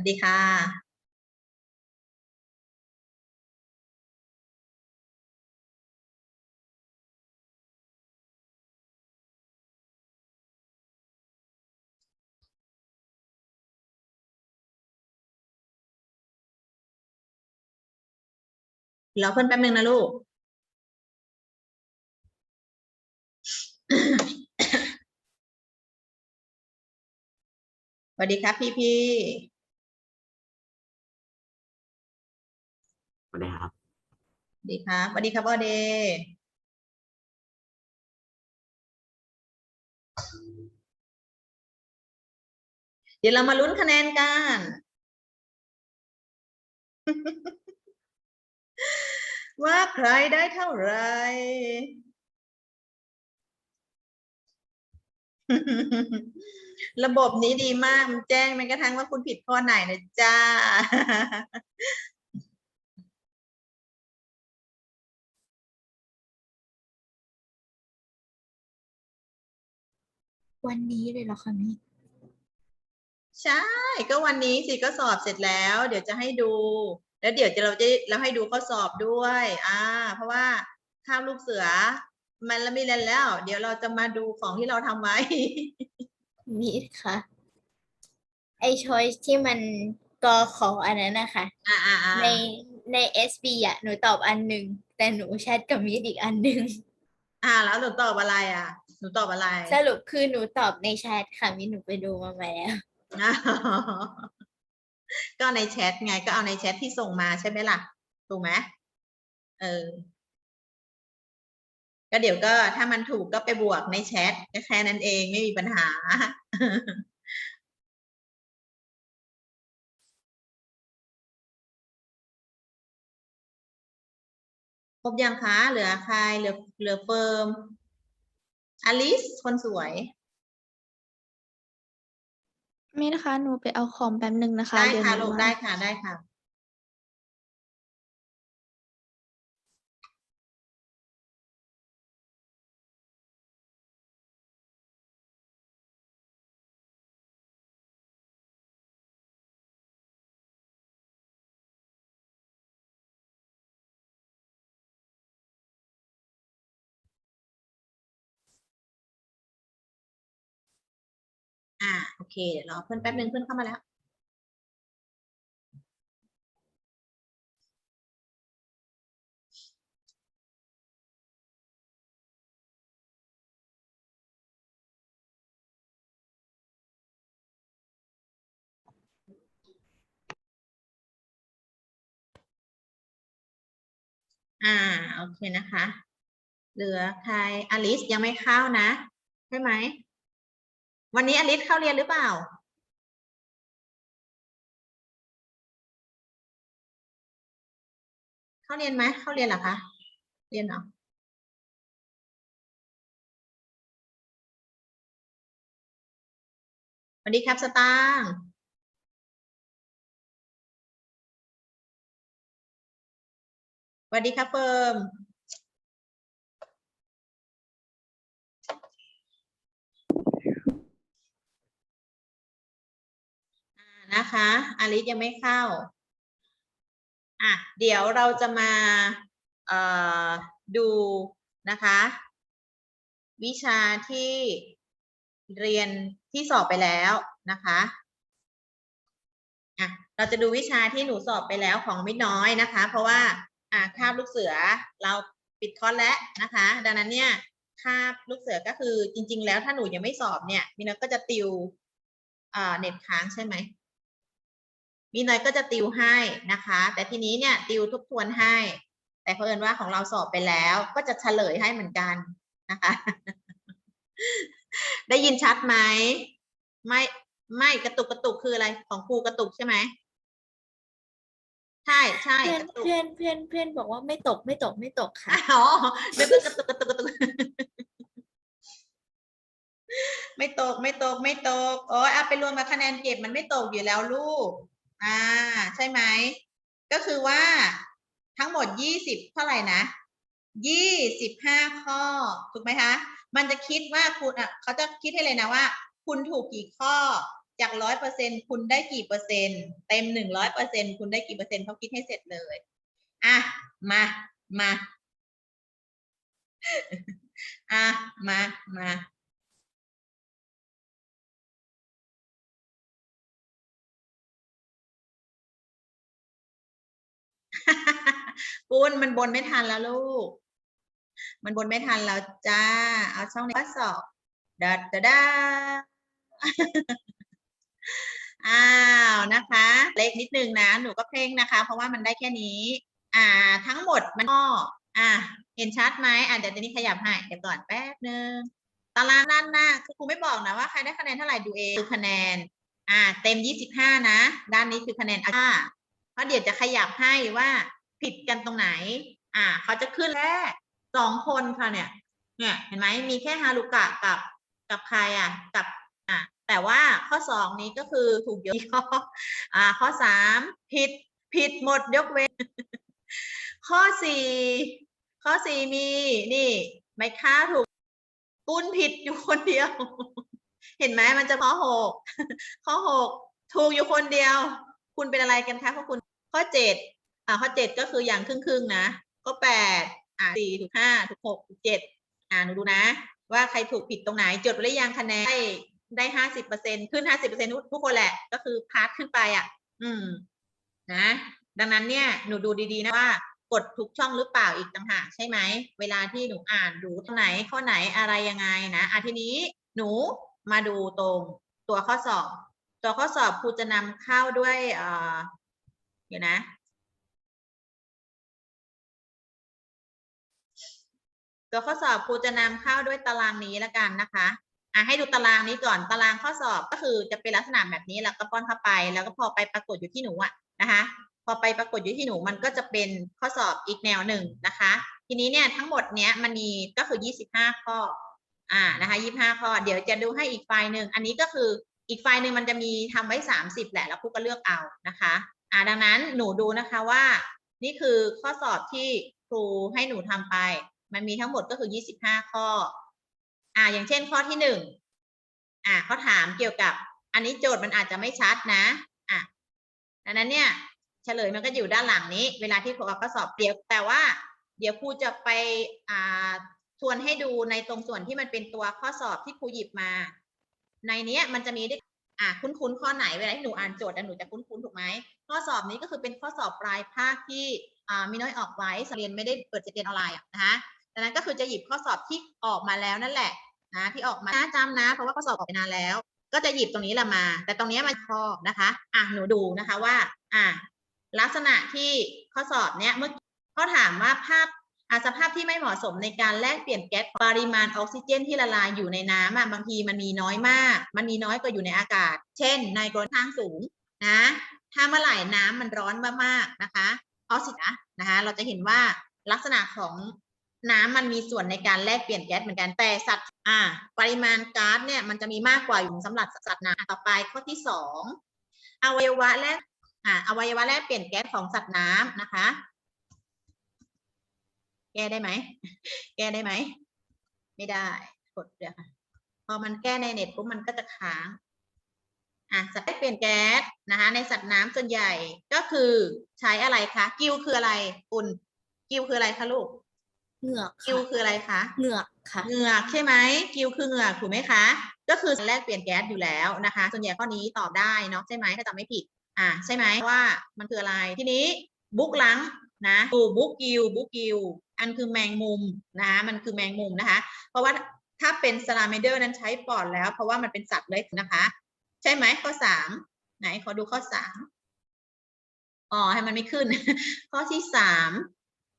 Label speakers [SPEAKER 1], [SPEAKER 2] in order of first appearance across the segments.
[SPEAKER 1] วัสดีค่ะรอเพื่อนแป๊บนึงนะลูก สวัสดีครับพี่พี่
[SPEAKER 2] สวัสดีครับ
[SPEAKER 1] สวัสดีครับสวัสดีครับออเดย์เดี๋ยวเรามาลุ้นคะแนนกัน ว่าใครได้เท่าไหร่ระบบนี้ดีมาก มันแจ้งแม้กระทั่งว่าคุณผิดข้อไหนนะจ้า
[SPEAKER 3] วันนี้เลยเหรอคะมิ
[SPEAKER 1] ใช่ก็วันนี้สิก็สอบเสร็จแล้ว เดี๋ยวจะให้ดู แล้วเดี๋ยวจะเราจะเราให้ดูข้อสอบด้วยอ่าเพราะว่าข้ามลูกเสือ มันละไม่เล่นแล้ว เดี๋ยวเราจะมาดูของที่เราทำไว้
[SPEAKER 3] มิค่ะ ไอช้อยที่มันกอขออันนั้นนะคะ
[SPEAKER 1] อ่าอ่าอ่า
[SPEAKER 3] ในใน SB อะหนูตอบอันหนึ่งแต่หนูแชทกับมิดอีกอันหนึ่ง
[SPEAKER 1] อ่าแล้วหนูตอบอะไรอะ หนูตอบอะไร
[SPEAKER 3] สรุปคือหนูตอบในแชทค่ะมิดหนูไปดูมาแล้ว
[SPEAKER 1] อ่าก็ในแชทไงก็เอาในแชทที่ส่งมาใช่ไหมล่ะ ถูกไหมเออ ก็เดี๋ยวก็ถ้ามันถูกก็ไปบวกในแชทก็แค่นั้นเองไม่มีปัญหา ครบยังคะเหลือใครเหลือเหลือเฟิร์ม อลิส คนสวย
[SPEAKER 4] ไม่นะคะ หนูไปเอาคอมแป๊บหนึ่งนะคะ
[SPEAKER 1] ได้
[SPEAKER 4] เดี๋ยว
[SPEAKER 1] ค่ะ
[SPEAKER 4] หนู
[SPEAKER 1] ลูก
[SPEAKER 4] มา
[SPEAKER 1] ได้ค่ะได้ค่ะ โอเค เดี๋ยวรอเพื่อนแป๊บนึงเพื่อนเข้ามาแล้ว อ่า โอเคนะคะ เหลือใครอลิสยังไม่เข้านะ ใช่ไหม วันนี้อลิสเข้าเรียนหรือเปล่า เข้าเรียนไหมเข้าเรียนเหรอคะ เรียนเหรอสวัสดีครับสตางค์สวัสดีครับเฟิร์ม นะคะอลิสยังไม่เข้าอะเดี๋ยวเราจะมาเอ่อดูนะคะ วิชาที่เรียนที่สอบไปแล้วนะคะอะเราจะดูวิชาที่หนูสอบไปแล้วของมิดน้อยนะคะ เพราะว่าอ่าคาบลูกเสือเราปิดคอร์สแล้วนะคะ ดังนั้นเนี่ยคาบลูกเสือก็คือจริง ๆ แล้วถ้าหนูยังไม่สอบเนี่ยมิน้อยก็จะติวเน็ตค้างใช่ไหม มีน้อยก็จะติวให้นะคะ แต่ทีนี้เนี่ยติวทบทวนให้ แต่เผอิญว่าของเราสอบไปแล้ว ก็จะเฉลยให้เหมือนกันนะคะ ได้ยินชัดไหมไม่ไม่กระตุกกระตุกคืออะไรของครูกระตุกใช่ไหมใช่ใช่
[SPEAKER 3] เพื่อน
[SPEAKER 1] กระตุก
[SPEAKER 3] เพื่อนเพื่อนเพื่อนบอกว่าไม่ตกไม่ตกไม่ตกค่ะ
[SPEAKER 1] อ๋อไม่ต้องกระตุกกระตุกกระตุกไม่ตกไม่ตกไม่ตกโอ้ยเอาไปรวมกับคะแนนเก็บมันไม่ตกอยู่แล้วลูก อ่า ใช่ไหม ก็คือว่าทั้งหมดยี่สิบเท่าไหร่นะยี่สิบห้าข้อ ถูกไหมคะ มันจะคิดว่าคุณอะเขาจะคิดให้เลยนะว่า คุณถูกกี่ข้อจากร้อยเปอร์เซ็นคุณได้กี่เปอร์เซ็นต์เต็มหนึ่งร้อยเปอร์เซ็นคุณได้กี่เปอร์เซ็นต์เขาคิดให้เสร็จเลยอะมามาอะมามา ปุ้นมันบนไม่ทันแล้วลูก มันบนไม่ทันแล้วจ้า เอาช่องนี้ข้อสอบดัดดาดาอ้าวนะคะ เล็กนิดนึงนะ หนูก็เพ่งนะคะ เพราะว่ามันได้แค่นี้ อ่า ทั้งหมดมันก็อ่าเห็นชัดไหมอ่าเดี๋ยวจะนี้ขยับให้เดี๋ยวก่อนแป๊บนึงตารางด้านหน้าคือครูไม่บอกนะว่าใครได้คะแนนเท่าไหร่ดูเองคือคะแนน อ่า เต็มยี่สิบห้านะ ด้านนี้คือคะแนนอ่า เพราะเดี๋ยวจะขยับให้ว่าผิดกันตรงไหน อ่าเขาจะขึ้นแค่สองคนค่ะเนี่ย เนี่ยเห็นไหมมีแค่ฮารุกะกับกับใครอะกับอะแต่ว่าข้อสองนี้ก็คือถูกยกข้ออ่าข้อสามผิดผิดหมดยกเว้น ข้อสี่ข้อสี่มีนี่ไม่ค่าถูกปุ้นผิดอยู่คนเดียว เห็นไหมมันจะข้อหกข้อหกถูกอยู่คนเดียว คุณเป็นอะไรกันคะข้อคุณ ข้อเจ็ดอ่าข้อเจ็ดก็คืออย่างครึ่งครึ่งนะข้อแปดอ่าสี่ถูกห้าถูกหกถูกเจ็ดอ่าหนูดูนะ ว่าใครถูกผิดตรงไหนจดไว้หรือยังคะแนนได้ได้ห้าสิบเปอร์เซ็นขึ้นห้าสิบเปอร์เซ็นทุกคนแหละก็คือพาร์ทขึ้นไปอะ อืม นะ ดังนั้นเนี่ยหนูดูดีๆนะว่ากดทุกช่องหรือเปล่าอีกต่างหากใช่ไหม เวลาที่หนูอ่านดูตรงไหนข้อไหนอะไรยังไงนะอะทีนี้หนูมาดูตรงตัวข้อสอบ ตัวข้อสอบครูจะนำเข้าด้วย เอ่อเดี๋ยวนะ ตัวข้อสอบครูจะนำเข้าด้วยตารางนี้ละกันนะคะอะให้ดูตารางนี้ก่อนตารางข้อสอบก็คือจะเป็นลักษณะแบบนี้แล้วก็ป้อนเข้าไป แล้วก็พอไปปรากฏอยู่ที่หนูอะนะคะ พอไปปรากฏอยู่ที่หนูมันก็จะเป็นข้อสอบอีกแนวหนึ่งนะคะ ทีนี้เนี่ยทั้งหมดเนี้ยมันมีก็คือ 25 ข้ออ่านะคะ25 ข้อ เดี๋ยวจะดูให้อีกไฟล์หนึ่งอันนี้ก็คืออีกไฟล์หนึ่งมันจะมีทำไว้ 30 แหละแล้วครูก็เลือกเอานะคะ อ่าดังนั้นหนูดูนะคะว่า นี่คือข้อสอบที่ครูให้หนูทำไป มันมีทั้งหมดก็คือ 25 ข้อ อ่าอย่างเช่นข้อที่หนึ่งอ่าเขาถามเกี่ยวกับ อันนี้โจทย์มันอาจจะไม่ชัดนะอะดังนั้นเนี่ยเฉลยมันก็อยู่ด้านหลังนี้ เวลาที่ครูเอาข้อสอบเดียวแต่ว่า เดี๋ยวครูจะไปอ่าทวนให้ดูในตรงส่วนที่มันเป็นตัวข้อสอบที่ครูหยิบมา ในเนี้ยมันจะมีด้วยอ่าคุ้นๆข้อไหนเวลาที่หนูอ่านโจทย์หนูจะคุ้นๆถูกไหม ข้อสอบนี้ก็คือเป็นข้อสอบปลายภาคที่มีน้อยออกไว้เรียนไม่ได้เปิดจะเรียนออนไลน์นะคะดังนั้นก็คือจะหยิบข้อสอบที่ออกมาแล้วนั่นแหละนะที่ออกมาจำนะ เพราะว่าข้อสอบออกไปนานแล้ว ก็จะหยิบตรงนี้แหละมา แต่ตรงนี้มันข้อนะคะอะหนูดูนะคะว่าอะลักษณะที่ข้อสอบเนี้ยเมื่อเขาถามว่าภาพอะสภาพที่ไม่เหมาะสมในการแลกเปลี่ยนแก๊สปริมาณออกซิเจนที่ละลายอยู่ในน้ำอะบางทีมันมีน้อยมาก มันมีน้อยกว่าอยู่ในอากาศ เช่น ในกรณีทางสูงนะ ถ้าเมื่อไหร่น้ำมันร้อนมากๆนะคะออกซินะนะคะ เราจะเห็นว่าลักษณะของน้ำมันมีส่วนในการแลกเปลี่ยนแก๊สเหมือนกันแต่สัตว์อ่า ปริมาณก๊าซเนี่ยมันจะมีมากกว่าอยู่สำหรับสัตว์น้ำต่อไปข้อที่สองอวัยวะแลกอ่าอวัยวะแลกเปลี่ยนแก๊สของสัตว์น้ำนะคะ แก้ได้ไหมแก้ได้ไหมไม่ได้กดเดี๋ยวค่ะพอมันแก้ในเน็ตปุ๊บมันก็จะค้าง อะสัตว์แลกเปลี่ยนแก๊สนะคะในสัตว์น้ำส่วนใหญ่ก็คือใช้อะไรคะกิวคืออะไรอุ่นกิวคืออะไรคะลูก
[SPEAKER 3] เหงือก
[SPEAKER 1] กิว
[SPEAKER 3] ค่ะ
[SPEAKER 1] คืออะไรคะ
[SPEAKER 3] เหงือกค่ะ
[SPEAKER 1] เหงือกใช่ไหมกิวคือเหงือกถูกไหมคะ ก็คือแลกเปลี่ยนแก๊สอยู่แล้วนะคะ ส่วนใหญ่ข้อนี้ตอบได้เนาะใช่ไหมถ้าจำไม่ผิดอ่าใช่ไหมว่ามันคืออะไรทีนี้บุ๊กลังนะดูบุ๊กกิวบุ๊กกิวอันคือแมงมุมนะคะมันคือแมงมุมนะคะ เพราะว่าถ้าเป็นสลาเมเดอร์นั้นใช้ปอดแล้ว เพราะว่ามันเป็นสัตว์เล็กนะคะ ใช่ไหมข้อสามไหนขอดูข้อสามอ๋อให้มันไม่ขึ้น ข้อที่สาม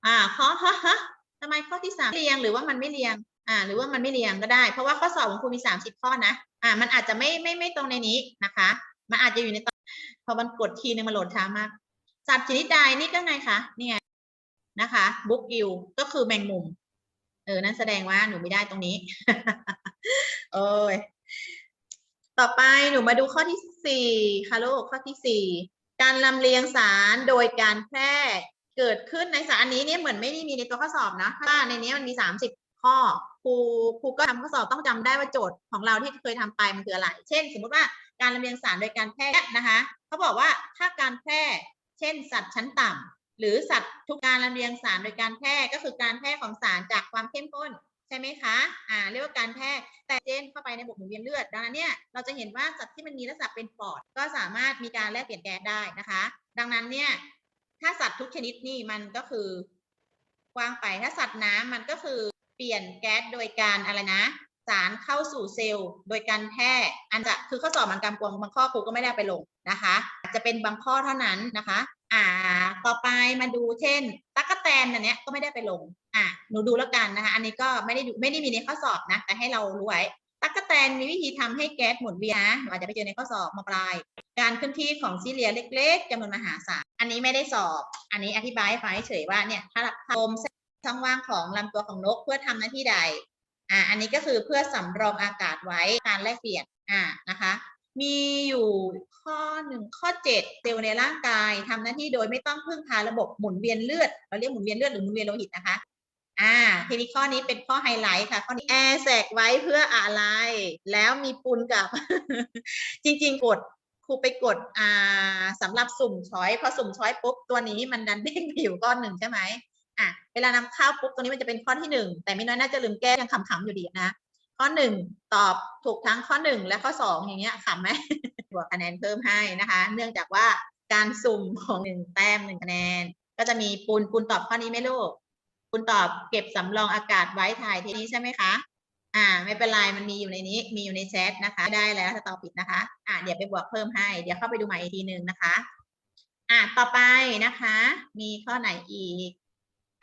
[SPEAKER 1] อ่า ข้อฮะฮะทำไมข้อที่สามเรียงหรือว่ามันไม่เรียง อ่า หรือว่ามันไม่เรียงก็ได้ เพราะว่าข้อสอบของคุณมีสามสิบข้อนะ อ่า มันอาจจะไม่ไม่ไม่ตรงในนี้นะคะ มันอาจจะอยู่ในตอนพอมันกดทีนึงมันโหลดช้ามาก สัตว์ชนิดใดนี่ก็ไงคะนี่ไงนะคะบุ๊กกิวก็คือแมงมุม เออ นั่นแสดงว่าหนูไม่ได้ตรงนี้ โอ้ย ต่อไปหนูมาดูข้อที่สี่ค่ะลูกข้อที่สี่การลำเลียงสารโดยการแพร่เกิดขึ้นในสารอันนี้เนี่ยเหมือนไม่ได้มีในตัวข้อสอบนะเพราะว่าในนี้มันมีสามสิบข้อครูครูก็ทำข้อสอบต้องจำได้ว่าโจทย์ของเราที่เคยทำไปมันคืออะไร เช่น สมมุติว่าการลำเลียงสารโดยการแพร่นะคะเขาบอกว่าถ้าการแพร่ เช่น สัตว์ชั้นต่ำหรือสัตว์ทุกการลำเลียงสารโดยการแพร่ก็คือการแพร่ของสารจากความเข้มข้น ช่ไหมคะ อ่า เรียกว่าการแพร่แต่เจนเข้าไปในระบบหมุนเวียนเลือด ดังนั้นเนี่ย เราจะเห็นว่าสัตว์ที่มันมีลักษณะเป็นปอด ก็สามารถมีการแลกเปลี่ยนแก๊สได้นะคะ ดังนั้นเนี่ย ถ้าสัตว์ทุกชนิดนี่มันก็คือกว้างไป ถ้าสัตว์น้ำมันก็คือเปลี่ยนแก๊สโดยการอะไรนะ สารเข้าสู่เซลล์ โดยการแพร่ อันจะคือข้อสอบมันกำกวงบางข้อครูก็ไม่ได้ไปลงนะคะ จะเป็นบางข้อเท่านั้นนะคะ อ่า ต่อไปมาดูเช่นตั๊กแตนอันเนี้ยก็ไม่ได้ไปลง อ่าหนูดูแล้วกันนะคะ อันนี้ก็ไม่ได้ดูไม่ได้มีในข้อสอบนะ แต่ให้เรารู้ไว้ตั๊กแตนมีวิธีทำให้แก๊สหมุนเวียนนะอาจจะไปเจอในข้อสอบมาปลาย การเคลื่อนที่ของซีเรียเล็ก ๆจำนวนมหาศาล อันนี้ไม่ได้สอบ อันนี้อธิบายให้ฟังเฉยว่าเนี่ยถ้าลมช่องว่างของลำตัวของนกเพื่อทำหน้าที่ใด อ่า อันนี้ก็คือเพื่อสำรองอากาศไว้การแลกเปลี่ยน อ่า นะคะ มีอยู่ข้อหนึ่งข้อเจ็ดเซลล์ในร่างกายทำหน้าที่โดยไม่ต้องพึ่งพาระบบหมุนเวียนเลือด เราเรียกหมุนเวียนเลือดหรือหมุนเวียนโลหิตนะคะ อ่า ทีนี้ข้อนี้เป็นข้อไฮไลท์ค่ะ ข้อนี้แอร์แสกไว้เพื่ออะไร แล้วมีปูนกับ จริง ๆ กดครูไปกดอ่าสำหรับสุ่มช้อยพอสุ่มช้อยปุ๊บตัวนี้มันดันเด้งไปอยู่ก้อนหนึ่งใช่ไหมอะเวลานำเข้าปุ๊บตรงนี้มันจะเป็นข้อที่หนึ่งแต่ไม่น้อยน่าจะลืมแก้ยังขำๆอยู่ดีนะ ข้อหนึ่งตอบถูกทั้งข้อหนึ่งและข้อสองอย่างเงี้ยขำไหมบวกคะแนนเพิ่มให้นะคะ เนื่องจากว่าการสุ่มของหนึ่งแต้มหนึ่งคะแนน ก็จะมีปูนปูนตอบข้อนี้ไหมลูกปูนตอบเก็บสำรองอากาศไว้ถ่ายทีนี้ใช่ไหมคะ อ่า ไม่เป็นไรมันมีอยู่ในนี้มีอยู่ในแชทนะคะ ได้แล้วถ้าตอบผิดนะคะ อ่าเดี๋ยวไปบวกเพิ่มให้ เดี๋ยวเข้าไปดูใหม่อีกทีหนึ่งนะคะ อ่าต่อไปนะคะ มีข้อไหนอีก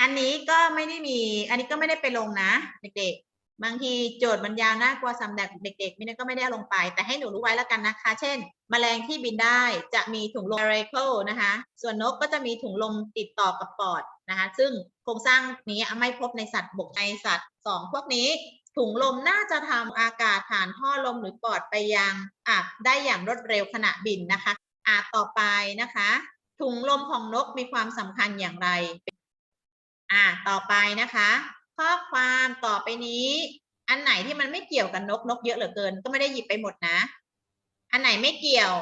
[SPEAKER 1] อันนี้ก็ไม่ได้มี อันนี้ก็ไม่ได้ไปลงนะ เด็กๆ บางทีโจทย์มันยาวน่ากลัวสำหรับเด็กๆมินก็ไม่ได้ลงไป แต่ให้หนูรู้ไว้แล้วกันนะคะ เช่นแมลงที่บินได้จะมีถุงลม aerial นะคะ ส่วนนกก็จะมีถุงลมติดต่อกับปอดนะคะ ซึ่งโครงสร้างนี้ไม่พบในสัตว์บกในสัตว์สองพวกนี้ ถุงลมน่าจะทำอากาศผ่านท่อลมหรือปอดไปยังอะได้อย่างรวดเร็วขณะบินนะคะอะต่อไปนะคะ ถุงลมของนกมีความสำคัญอย่างไรอ่าต่อไปนะคะ ข้อความต่อไปนี้ อันไหนที่มันไม่เกี่ยวกับนกนกเยอะเหลือเกิน ก็ไม่ได้หยิบไปหมดนะ อันไหนไม่เกี่ยว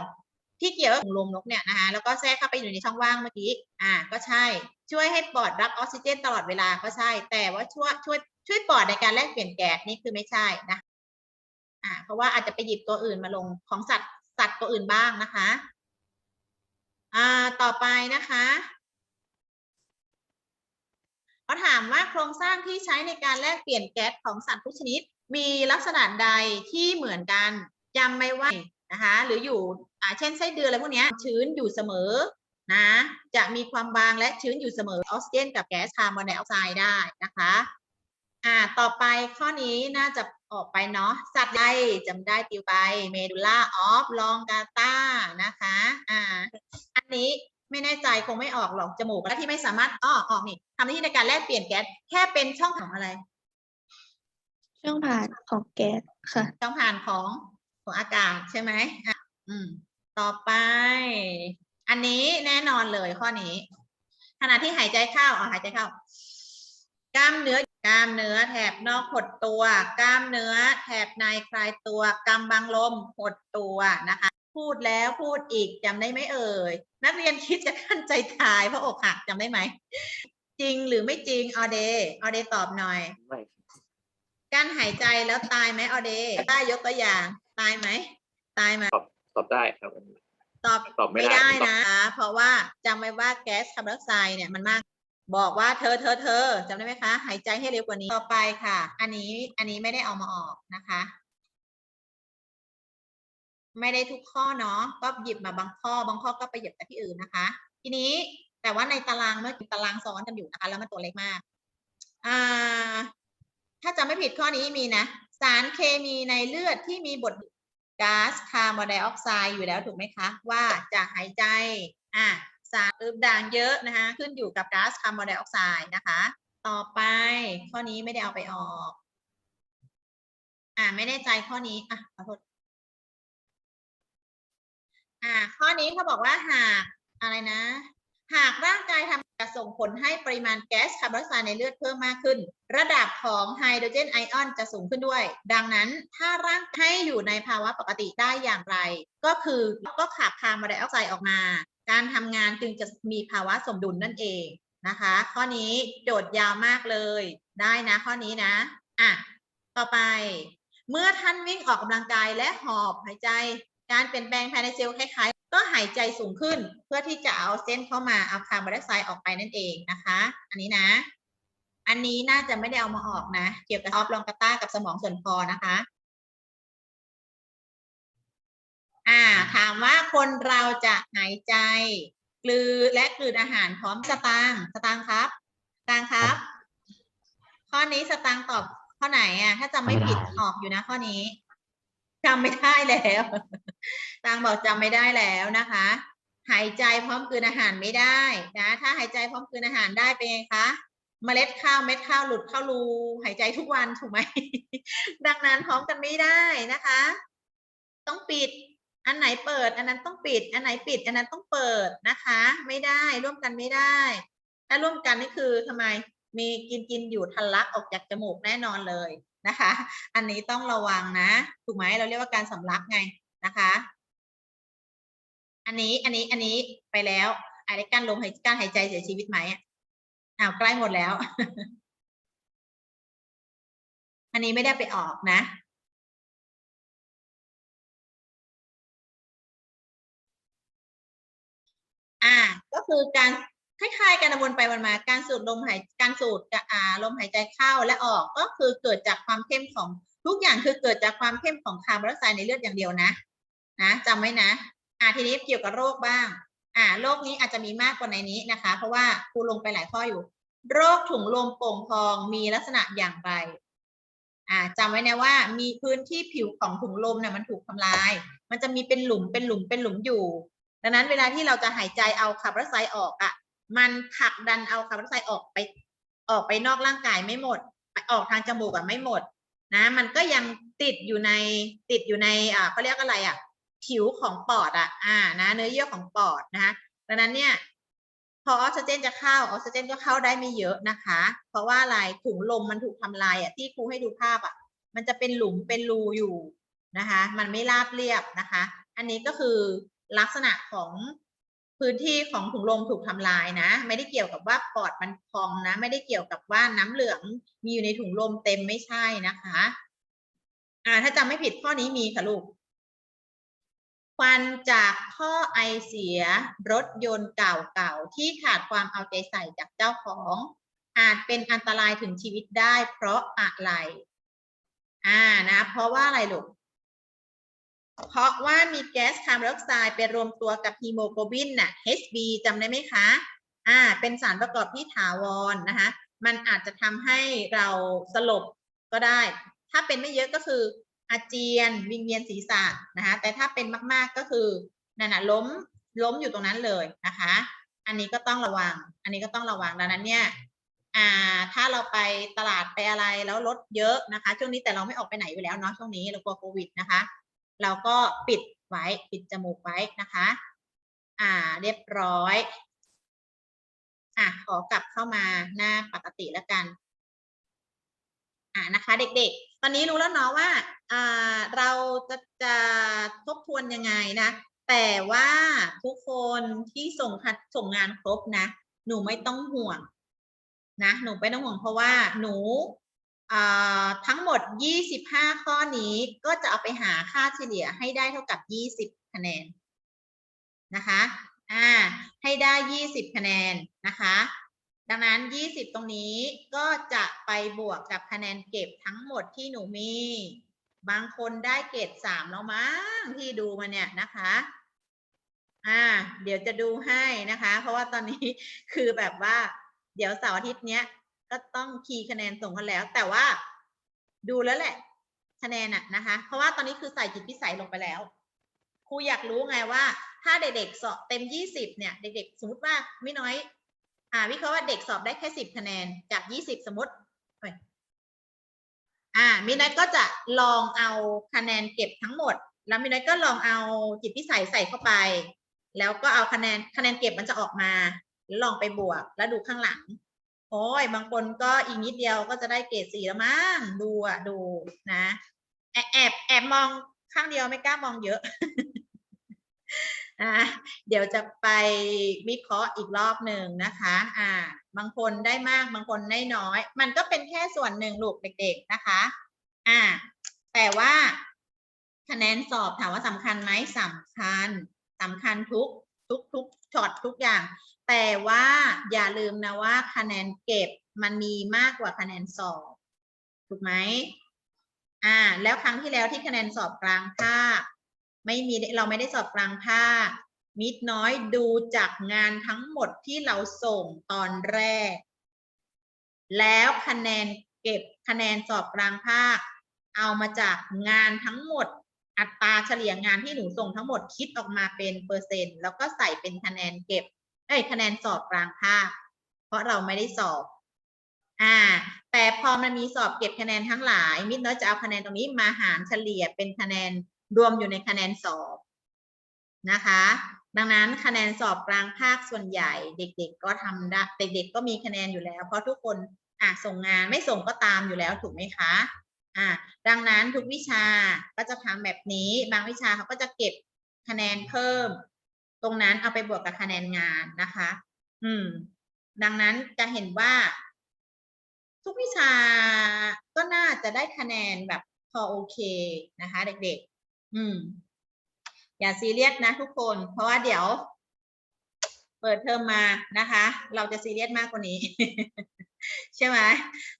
[SPEAKER 1] ที่เกี่ยวกับถุงลมนกเนี่ยนะคะแล้วก็แทรกเข้าไปอยู่ในช่องว่างเมื่อกี้อ่าก็ใช่ ช่วยให้ปอดรับออกซิเจนตลอดเวลาก็ใช่ แต่ว่าช่วยช่วยช่วยปอดในการแลกเปลี่ยนแก๊สนี่คือไม่ใช่นะอ่าเพราะว่าอาจจะไปหยิบตัวอื่นมาลงของสัตว์สัตว์ตัวอื่นบ้างนะคะ อ่าต่อไปนะคะ เขาถามว่าโครงสร้างที่ใช้ในการแลกเปลี่ยนแก๊สของสัตว์ทุกชนิด มีลักษณะใดที่เหมือนกันจำไม่ว่านะคะหรืออยู่อ่าเช่นไส้เดือนอะไรพวกนี้ชื้นอยู่เสมอนะจะมีความบางและชื้นอยู่เสมอออกซิเจนกับแก๊สคาร์บอนไดออกไซด์ได้นะคะอ่าต่อไปข้อนี้น่าจะออกไปเนาะสัตว์ใดจำได้ติวไปเมดูล่าออฟลองกาตานะคะอ่าอันนี้ ไม่แน่ใจคงไม่ออกหรอกจมูกและที่ไม่สามารถอ้อออกนี่ทำหน้าที่ในการแลกเปลี่ยนแก๊สแค่เป็นช่องของอะไร
[SPEAKER 4] ช่องผ่านของแก๊สค่ะ
[SPEAKER 1] ช่องผ่านของของอากาศใช่ไหมอะอืม ต่อไป อันนี้แน่นอนเลยข้อนี้ ขณะที่หายใจเข้าเอาหายใจเข้า กล้ามเนื้อกล้ามเนื้อแถบนอกหดตัว กล้ามเนื้อแถบในคลายตัวกำบังลมหดตัวนะคะ พูดแล้วพูดอีกจำได้ไหมเอ่ย นักเรียนคิดจะขั้นใจตายเพราะอกหักจำได้ไหม จริงหรือไม่จริงออเดย์ออเดย์ตอบหน่อย
[SPEAKER 2] ไม่
[SPEAKER 1] การหายใจแล้วตายไหมออเดย์ได้ยกตัวอย่าง ตายไหม ตายไหม
[SPEAKER 2] ตอบได้ครับ
[SPEAKER 1] ตอบ
[SPEAKER 2] ตอบไม่
[SPEAKER 1] ไม่
[SPEAKER 2] ได้
[SPEAKER 1] ได้นะ เพราะว่าจำไว้ว่าแก๊สคาร์บอนไดออกไซด์เนี่ยมันมาก บอกว่าเธอเธอเธอจำได้ไหมคะ หายใจให้เร็วกว่านี้ต่อไปค่ะ อันนี้อันนี้ไม่ได้เอามาออกนะคะ ไม่ได้ทุกข้อเนาะก็หยิบมาบางข้อบางข้อก็ไปหยิบจากที่อื่นนะคะ ทีนี้แต่ว่าในตารางเมื่อกี้ตารางซ้อนกันอยู่นะคะ แล้วมันตัวเล็กมากอ่าถ้าจำไม่ผิดข้อนี้มีนะ สารเคมีในเลือดที่มีบทก๊าซคาร์บอนไดออกไซด์อยู่แล้วถูกไหมคะ ว่าจะหายใจอะสารอึบด่างเยอะนะคะ ขึ้นอยู่กับก๊าซคาร์บอนไดออกไซด์นะคะ ต่อไปข้อนี้ไม่ได้เอาไปออก อ่าไม่แน่ใจข้อนี้อะขอโทษ อ่าข้อนี้เขาบอกว่าหากอะไรนะ หากร่างกายทำจะส่งผลให้ปริมาณแก๊สคาร์บอนไดออกไซด์ในเลือดเพิ่มมากขึ้น ระดับของไฮโดรเจนไอออนจะสูงขึ้นด้วย ดังนั้นถ้าร่างให้อยู่ในภาวะปกติได้อย่างไร ก็คือก็ขับคาร์บอนไดออกไซด์ออกมา การทำงานจึงจะมีภาวะสมดุลนั่นเองนะคะ ข้อนี้โจทย์ยาวมากเลยได้นะข้อนี้นะอะต่อไป เมื่อท่านวิ่งออกกำลังกายและหอบหายใจ การเปลี่ยนแปลงภายในเซลล์คล้ายๆ ก็หายใจสูงขึ้นเพื่อที่จะเอาเส้นเข้ามาเอาคาร์บอนไดออกไซด์ออกไปนั่นเองนะคะ อันนี้นะ อันนี้น่าจะไม่ได้เอามาออกนะ เกี่ยวกับออฟลองกาต้ากับสมองส่วนคอนะคะ อ่า ถามว่าคนเราจะหายใจกลืนและกลืนอาหารพร้อมสตางสตางครับสตางครับ ข้อนี้สตางตอบข้อไหนอะ ถ้าจำไม่ผิดออกอยู่นะข้อนี้จำไม่ได้แล้ว ตางบอกจำไม่ได้แล้วนะคะ หายใจพร้อมกืนอาหารไม่ได้นะ ถ้าหายใจพร้อมกืนอาหารได้เป็นไงคะเมล็ดข้าวเม็ดข้าวหลุดเข้ารูหายใจทุกวันถูกไหม ดังนั้นพร้อมกันไม่ได้นะคะ ต้องปิดอันไหนเปิด อันนั้นต้องปิด อันไหนปิด อันนั้นต้องเปิดนะคะ ไม่ได้ร่วมกันไม่ได้ ถ้าร่วมกันนี่คือทำไมมีกินกินอยู่ทะลักออกจากจมูกแน่นอนเลยนะคะ อันนี้ต้องระวังนะ ถูกไหมเราเรียกว่าการสำลักไงนะคะ อันนี้อันนี้อันนี้ไปแล้วอะไรการลมหายการหายใจเสียชีวิตไหมอะอ้าวใกล้หมดแล้ว อันนี้ไม่ได้ไปออกนะ อ่า ก็คือการคล้ายๆการวนไปวนมาการสูดลมหายการสูดอ่าลมหายใจเข้าและออกก็คือเกิดจากความเข้มของทุกอย่างคือเกิดจากความเข้มของคาร์บอนไดออกไซด์ในเลือดอย่างเดียวนะ นะจำไว้นะ อ่าทีนี้เกี่ยวกับโรคบ้าง อ่า โรคนี้อาจจะมีมากกว่าในนี้นะคะ เพราะว่าครูลงไปหลายข้ออยู่ โรคถุงลมโป่งพองมีลักษณะอย่างไร อ่าจำไว้นะว่า มีพื้นที่ผิวของถุงลมเนี่ยมันถูกทำลาย มันจะมีเป็นหลุมเป็นหลุมเป็นหลุมอยู่ ดังนั้นเวลาที่เราจะหายใจเอาคาร์บอนไดออกไซด์ออกอะ มันผลักดันเอาคาร์บอนไดออกไซด์ออกไป ออกไปนอกร่างกายไม่หมดไปออกทางจมูกอะไม่หมดนะ มันก็ยังติดอยู่ในติดอยู่ในอ่าเขาเรียกอะไรอะ ผิวของปอดอะอ่านะเนื้อเยื่อของปอดนะคะดังนั้นเนี่ยพอออกซิเจนจะเข้าออกซิเจนก็เข้าได้ไม่เยอะนะคะ เพราะว่าอะไรถุงลมมันถูกทำลายอะที่ครูให้ดูภาพอะ มันจะเป็นหลุมเป็นรูอยู่นะคะ มันไม่ราบเรียบนะคะ อันนี้ก็คือลักษณะของพื้นที่ของถุงลมถูกทำลายนะ ไม่ได้เกี่ยวกับว่าปอดมันพองนะ ไม่ได้เกี่ยวกับว่าน้ำเหลืองมีอยู่ในถุงลมเต็มไม่ใช่นะคะ อ่าถ้าจำไม่ผิดข้อนี้มีค่ะลูก ควันจากท่อไอเสียรถยนต์เก่าๆ ที่ขาดความเอาใจใส่จากเจ้าของ อาจเป็นอันตรายถึงชีวิตได้เพราะอะไร อ่านะ เพราะว่าอะไรลูกเพราะว่ามีแก๊สคาร์บอนไดออกไซด์ไปรวมตัวกับฮีโมโกลบินน่ะ HB จำได้ไหมคะ อ่า เป็นสารประกอบที่ถาวรนะคะ มันอาจจะทำให้เราสลบก็ได้ ถ้าเป็นไม่เยอะก็คือ อาเจียนวิงเวียนศีรษะนะคะแต่ถ้าเป็นมากๆก็คือนั่นนะล้มล้มอยู่ตรงนั้นเลยนะคะ อันนี้ก็ต้องระวัง อันนี้ก็ต้องระวังดังนั้นเนี่ยอ่าถ้าเราไปตลาดไปอะไรแล้วรถเยอะนะคะช่วงนี้แต่เราไม่ออกไปไหนอยู่แล้วเนาะช่วงนี้เรากลัวโควิดนะคะ เราก็ปิดไว้ปิดจมูกไว้นะคะ อ่าเรียบร้อยอะขอกลับเข้ามาหน้าปกติแล้วกัน อ่านะคะ เด็กๆตอนนี้รู้แล้วเนาะว่าเราจะจะทบทวนยังไงนะ แต่ว่าทุกคนที่ส่งคัดส่งงานครบนะ หนูไม่ต้องห่วงนะ หนูไม่ต้องห่วงเพราะว่าหนูทั้งหมด 25 ข้อนี้ก็จะเอาไปหาค่าเฉลี่ยให้ได้เท่ากับ 20 คะแนนนะคะ อ่า ให้ได้ 20 คะแนนนะคะ ดังนั้น 20 ตรงนี้ก็จะไปบวกกับคะแนนเก็บทั้งหมดที่หนูมี บางคนได้เกรด3แล้วมั้งที่ดูมาเนี่ยนะคะ อ่า เดี๋ยวจะดูให้นะคะ เพราะว่าตอนนี้คือแบบว่า เดี๋ยวเสาร์อาทิตย์เนี้ยก็ต้องคีย์คะแนนส่งกันแล้ว แต่ว่าดูแล้วแหละ คะแนนอะนะคะ เพราะว่าตอนนี้คือใส่จิตพิสัยลงไปแล้วครูอยากรู้ไงว่า ถ้าเด็กๆสอบเต็มยี่สิบเนี่ย เด็กๆ สมมติว่าไม่น้อย อ่าวิเคราะห์ว่าเด็กสอบได้แค่สิบคะแนนจากยี่สิบสมมติอ่ามินัยก็จะลองเอาคะแนนเก็บทั้งหมด แล้วมินัยก็ลองเอาจิตพิสัยใส่เข้าไป แล้วก็เอาคะแนนคะแนนเก็บมันจะออกมาแล้วลองไปบวกแล้วดูข้างหลังโอ้ยบางคนก็อีกนิดเดียวก็จะได้เกรดสี่แล้วมั้งดูอะดูนะ แอบแอบมองข้างเดียวไม่กล้ามองเยอะ อะเดี๋ยวจะไปวิเคราะห์อีกรอบหนึ่งนะคะอ่าบางคนได้มากบางคนได้น้อย มันก็เป็นแค่ส่วนหนึ่งลูกเด็ก ๆนะคะอ่าแต่ว่าคะแนนสอบถามว่าสำคัญไหมสำคัญสำคัญทุกทุกทุกช็อตทุกอย่าง แต่ว่าอย่าลืมนะว่าคะแนนเก็บมันมีมากกว่าคะแนนสอบ ถูกไหมอ่า แล้วครั้งที่แล้วที่คะแนนสอบกลางภาค ไม่มีเราไม่ได้สอบกลางภาคมิดน้อยดูจากงานทั้งหมดที่เราส่งตอนแรก แล้วคะแนนเก็บคะแนนสอบกลางภาค เอามาจากงานทั้งหมด อัตราเฉลี่ยงานที่หนูส่งทั้งหมดคิดออกมาเป็นเปอร์เซ็นต์แล้วก็ใส่เป็นคะแนนเก็บเอ้ยคะแนนสอบกลางภาค เพราะเราไม่ได้สอบอ่าแต่พอมันมีสอบเก็บคะแนนทั้งหลาย มิดน้อยจะเอาคะแนนตรงนี้มาหารเฉลี่ยเป็นคะแนน รวมอยู่ในคะแนนสอบนะคะ ดังนั้นคะแนนสอบกลางภาคส่วนใหญ่เด็ก ๆ ก็ทำได้เด็ก ๆ ก็มีคะแนนอยู่แล้ว เพราะทุกคนอะส่งงานไม่ส่งก็ตามอยู่แล้วถูกไหมคะอ่าดังนั้นทุกวิชาก็จะทำแบบนี้บางวิชาเขาก็จะเก็บคะแนนเพิ่ม ตรงนั้นเอาไปบวกกับคะแนนงานนะคะ อืม ดังนั้นจะเห็นว่า ทุกวิชาก็น่าจะได้คะแนนแบบพอโอเคนะคะ เด็กๆ อืม อย่าซีเรียสนะทุกคน เพราะว่าเดี๋ยว เปิดเทอมมานะคะ เราจะซีเรียสมากกว่านี้ ใช่ไหม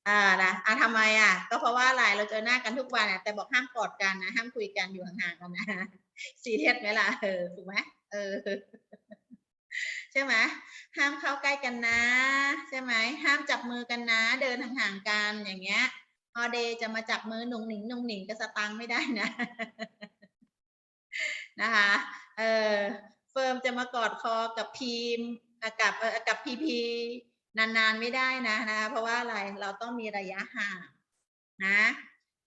[SPEAKER 1] อ่านะอะทำไมอะ ก็เพราะว่าอะไรเราเจอหน้ากันทุกวันแต่บอกห้ามกอดกันนะห้ามคุยกันอยู่ห่างๆกันนะซีเรียสไหมล่ะเออถูกไหมเออใช่ไหมห้ามเข้าใกล้กันนะ ใช่ไหมห้ามจับมือกันนะ เดินห่างๆกันอย่างเงี้ย พอเดจะมาจับมือหนุ่งหนิงหนุ่งหนิงกับสตังค์ไม่ได้นะ นะคะเออเฟิร์มจะมากอดคอกับพีมกับกับพีพีนานๆไม่ได้นะนะ เพราะว่าอะไรเราต้องมีระยะห่างนะ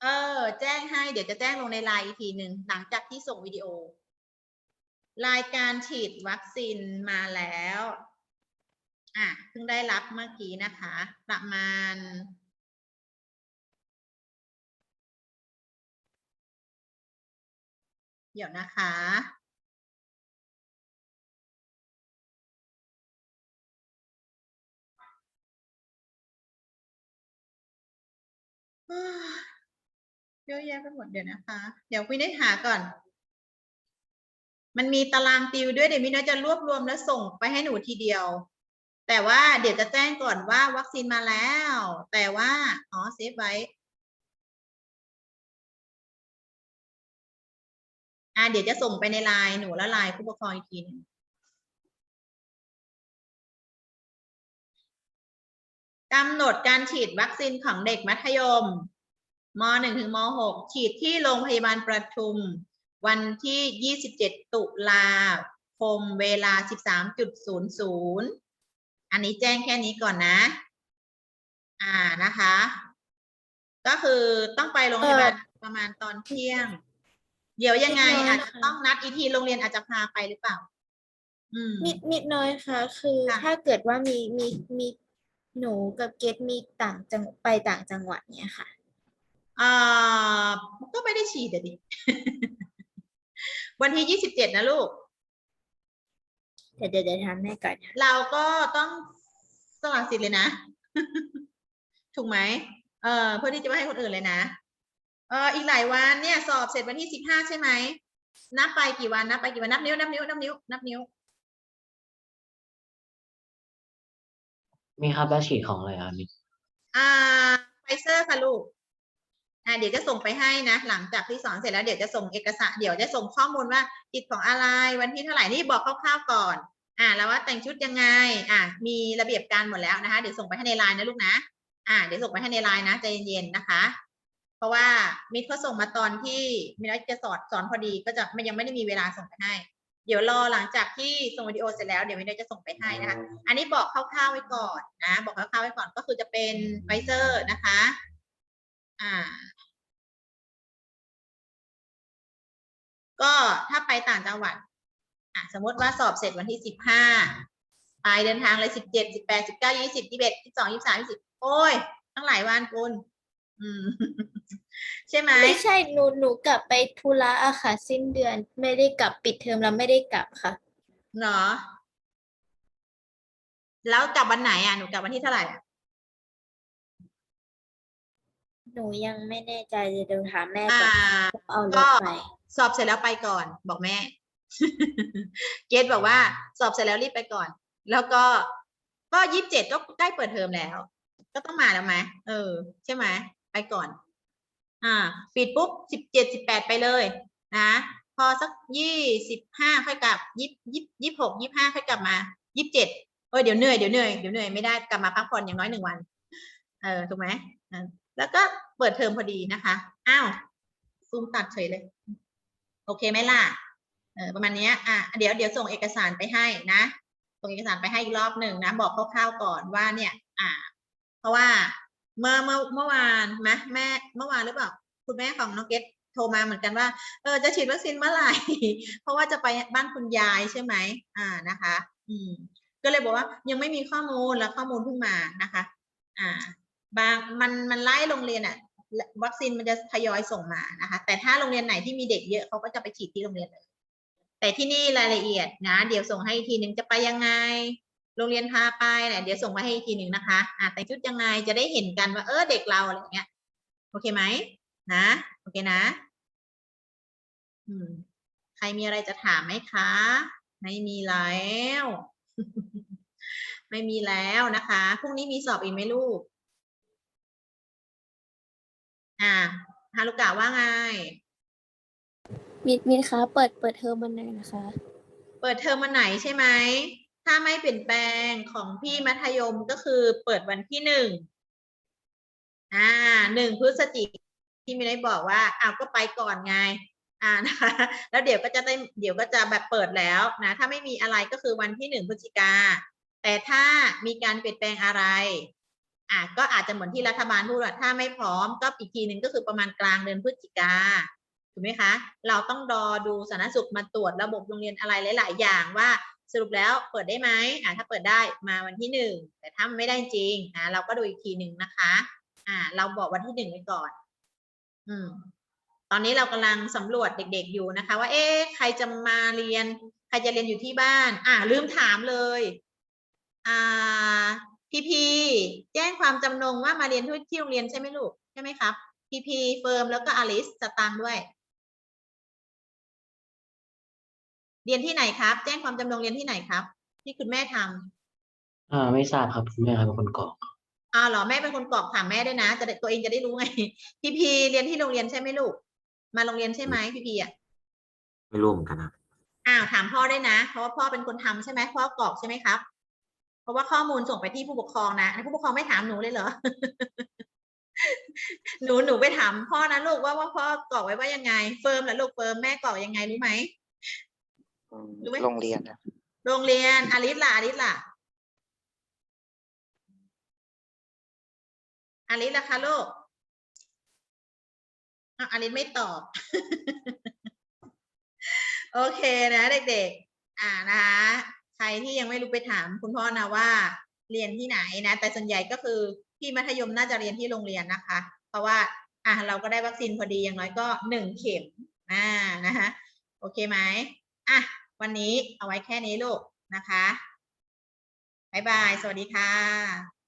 [SPEAKER 1] เออ แจ้งให้เดี๋ยวจะแจ้งลงในไลน์อีกทีหนึ่งหลังจากที่ส่งวิดีโอ รายการฉีดวัคซีนมาแล้ว อะเพิ่งได้รับเมื่อกี้นะคะ ประมาณ เดี๋ยวนะคะ เยอะแยะไปหมดเดี๋ยวนะคะ เดี๋ยวคุยได้หาก่อน มันมีตารางติวด้วยเดี๋ยวมิน้อยจะรวบรวมแล้วส่งไปให้หนูทีเดียว แต่ว่าเดี๋ยวจะแจ้งก่อนว่าวัคซีนมาแล้ว แต่ว่า อ๋อเซฟไว้ อ่าเดี๋ยวจะส่งไปในไลน์หนูและไลน์ผู้ปกครองอีกทีหนึงกำหนดการฉีดวัคซีนของเด็กมัธยมม .1 ถึงม .6 ฉีดที่โรงพยาบาลประชุม วันที่ 27 ตุลาคมเวลา 13.00 อันนี้แจ้งแค่นี้ก่อนนะ อ่านะคะ ก็คือต้องไปโรงพยาบาลประมาณตอนเที่ยง เดี๋ยวยังไง
[SPEAKER 3] นิดหน่อย
[SPEAKER 1] อาจจะ
[SPEAKER 3] ค่ะ
[SPEAKER 1] ต้องนัดอีกทีโรงเรียนอาจจะพาไปหรือเปล่า อืม
[SPEAKER 3] นิดนิดน้อยค่ะ คือ
[SPEAKER 1] ค่ะ
[SPEAKER 3] ถ้าเกิดว่ามีมีมีหนูกับเกดมีต่างจังไปต่างจังหวัดเนี่ยค่ะ
[SPEAKER 1] อ่าก็ไม่ได้ฉีดอะดิ วันที่ยี่สิบเจ็ดนะลูก
[SPEAKER 3] เดี๋ยวเดี๋ยวเดี๋ยวทำให้ก่อนค่ะ
[SPEAKER 1] เราก็ต้องสมัครสิทธิ์เลยนะ ถูกไหมเออเพื่อที่จะไม่ให้คนอื่นเลยนะ เอออีกหลายวันเนี่ยสอบเสร็จวันที่สิบห้าใช่ไหมนับไปกี่วันนับไปกี่วันนับนิ้วนับนิ้วนับนิ้วนับนิ้ว
[SPEAKER 2] มีครับแล้วฉีดของอะไรอะมิ
[SPEAKER 1] อ่าไฟเซอร์ค่ะลูกอ่าเดี๋ยวจะส่งไปให้นะ หลังจากที่สอนเสร็จแล้วเดี๋ยวจะส่งเอกสารเดี๋ยวจะส่งข้อมูลว่าติดของอะไรวันที่เท่าไหร่นี่บอกคร่าวๆก่อน อ่า แล้วว่าแต่งชุดยังไง อ่ามีระเบียบการหมดแล้วนะคะ เดี๋ยวส่งไปให้ในไลน์นะลูกนะ อ่า เดี๋ยวส่งไปให้ในไลน์นะใจเย็นๆนะคะ เพราะว่ามิตรเขาส่งมาตอนที่มิตรจะสอนสอนพอดีก็จะมันยังไม่ได้มีเวลาส่งไปให้ เดี๋ยวรอหลังจากที่ส่งวิดีโอเสร็จแล้วเดี๋ยวมิตรจะส่งไปให้นะคะ อันนี้บอกคร่าวๆไว้ก่อนนะ บอกคร่าวๆไว้ก่อนก็คือจะเป็นไฟเซอร์นะคะ อ่า ก็ถ้าไปต่างจังหวัดอะสมมติว่าสอบเสร็จวันที่สิบห้าไปเดินทางเลยสิบเจ็ดสิบแปดสิบเก้ายี่สิบยี่สิบเอ็ดยี่สิบสองยี่สิบสามยี่สิบโอ้ยตั้งหลายวันคุณ อืม ใช่ไหม
[SPEAKER 3] ไม่ใช่หนูหนูกลับไปธุระอะค่ะ สิ้นเดือนไม่ได้กลับปิดเทอมแล้วไม่ได้กลับค่ะ
[SPEAKER 1] เหรอแล้วกลับวันไหนอะหนูกลับวันที่เท่าไหร่อะ
[SPEAKER 3] หนูยังไม่แน่ใจจะเดินถามแม่
[SPEAKER 1] อ่า
[SPEAKER 3] ก่อนเอาร
[SPEAKER 1] ก็
[SPEAKER 3] ถไป
[SPEAKER 1] สอบเสร็จแล้วไปก่อน บอกแม่ เกดบอกว่า สอบเสร็จแล้วรีบไปก่อน แล้วก็ก็ยี่สิบเจ็ดก็ใกล้เปิดเทอมแล้ว ก็ต้องมาแล้วไหมเออ ใช่ไหมไปก่อน อ่าปิดปุ๊บสิบเจ็ดสิบแปดไปเลยนะพอสักยี่สิบห้าค่อยกลับยี่ยี่ยี่หกยี่ห้าค่อยกลับมายี่สิบเจ็ดเออเดี๋ยวเหนื่อยเดี๋ยวเหนื่อยเดี๋ยวเหนื่อยไม่ได้กลับมาพักผ่อนอย่างน้อยหนึ่งวันเออถูกไหมแล้วก็เปิดเทอมพอดีนะคะอ้าวซูมตัดเฉยเลย โอเคไหมล่ะเออประมาณนี้อะเดี๋ยวเดี๋ยวส่งเอกสารไปให้นะส่งเอกสารไปให้อีกรอบหนึ่งนะ บอกคร่าวๆก่อนว่าเนี่ย อ่า เพราะว่า เมื่อเมื่อเมื่อวานไหมแม่เมื่อวานหรือเปล่าคุณแม่ของน้องเกดโทรมาเหมือนกันว่าเออจะฉีดวัคซีนเมื่อไหร่ เพราะว่าจะไปบ้านคุณยายใช่ไหมอ่านะคะ อืม ก็เลยบอกว่ายังไม่มีข้อมูลแล้วข้อมูลเพิ่งมานะคะ อ่า บางมันมันไล่โรงเรียนอะวัคซีนมันจะทยอยส่งมานะคะ แต่ถ้าโรงเรียนไหนที่มีเด็กเยอะเขาก็จะไปฉีดที่โรงเรียนเลยแต่ที่นี่รายละเอียดนะ เดี๋ยวส่งให้อีกทีหนึ่งจะไปยังไง โรงเรียนพาไปเนี่ยเดี๋ยวส่งมาให้อีกทีหนึ่งนะคะอ่าแต่งชุดยังไงจะได้เห็นกันว่าเออเด็กเราอะไรอย่างเงี้ยโอเคไหมนะโอเคนะ อืม ใครมีอะไรจะถามไหมคะ ไม่มีแล้ว ไม่มีแล้วนะคะพรุ่งนี้มีสอบอีกไหมลูก อ่าฮารุกะว่าไง
[SPEAKER 4] มิดมิดคะเปิดเปิดเทอมวันไหนนะคะ
[SPEAKER 1] เปิดเทอมวันไหนใช่ไหม ถ้าไม่เปลี่ยนแปลงของพี่มัธยมก็คือเปิดวันที่หนึ่งอ่าหนึ่งพฤศจิกที่ไม่ได้บอกว่าอ้าวก็ไปก่อนไงอ่านะคะแล้วเดี๋ยวก็จะได้เดี๋ยวก็จะแบบเปิดแล้วนะถ้าไม่มีอะไรก็คือวันที่หนึ่งพฤศจิกาแต่ถ้ามีการเปลี่ยนแปลงอะไรอ่าก็อาจจะเหมือนที่รัฐบาลพูดว่าถ้าไม่พร้อมก็อีกทีหนึ่งก็คือประมาณกลางเดือนพฤศจิกาถูกไหมคะ เราต้องรอดูสาธารณสุขมาตรวจระบบโรงเรียนอะไรหลาย ๆ อย่างว่า สรุปแล้วเปิดได้ไหมอ่าถ้าเปิดได้มาวันที่หนึ่งแต่ถ้ามันไม่ได้จริงเราก็ดูอีกทีหนึ่งนะคะ อ่า เราบอกวันที่หนึ่งไว้ก่อน อืม ตอนนี้เรากำลังสำรวจเด็ก ๆอยู่นะคะ ว่า เอ๊ะใครจะมาเรียน ใครจะเรียนอยู่ที่บ้าน อ่าลืมถามเลย อ่าพีพีแจ้งความจำนงว่ามาเรียนที่ที่โรงเรียนใช่ไหมลูกใช่ไหมครับพีพีเฟิร์มแล้วก็อลิสสตางค์ด้วย เรียนที่ไหนครับ แจ้งความจำนงเรียนที่ไหนครับ ที่คุณแม่ทำ
[SPEAKER 2] อ่าไม่ทราบครับคุณแม่ครับเป็นคนกรอก
[SPEAKER 1] อ้าวเหรอแม่เป็นคนกรอกถามแม่ด้วยนะ จะได้ตัวเองจะได้รู้ไง พีพีเรียนที่โรงเรียนใช่ไหมลูก มาโรงเรียนใช่ไหมพีพีอะ
[SPEAKER 5] ไม่รู้เหมือนกันครับ
[SPEAKER 1] อ้าวถามพ่อได้วยนะ เพราะว่าพ่อเป็นคนทำใช่ไหมพ่อกรอกใช่ไหมครับ เพราะว่าข้อมูลส่งไปที่ผู้ปกครองนะผู้ปกครองไม่ถามหนูเลยเหรอ หนูหนูไปถามพ่อนะลูกว่าว่าพ่อกรอกไว้ว่ายังไง เฟิร์มแล้วลูกเฟิร์มแม่กรอกยังไงรู้ไหม รู้ไหม
[SPEAKER 6] โรงเรียนนะ
[SPEAKER 1] โรงเรียนอลิสล่ะอลิสล่ะอลิสล่ะคะลูกอะอลิสไม่ตอบ โอเคนะเด็กๆ อ่านะคะใครที่ยังไม่รู้ไปถามคุณพ่อนะว่า เรียนที่ไหนนะ แต่ส่วนใหญ่ก็คือพี่มัธยมน่าจะเรียนที่โรงเรียนนะคะ เพราะว่าอะเราก็ได้วัคซีนพอดีอย่างน้อยก็หนึ่งเข็มอ่านะคะโอเคไหมอะ วันนี้เอาไว้แค่นี้ลูกนะคะ บ๊ายบาย สวัสดีค่ะ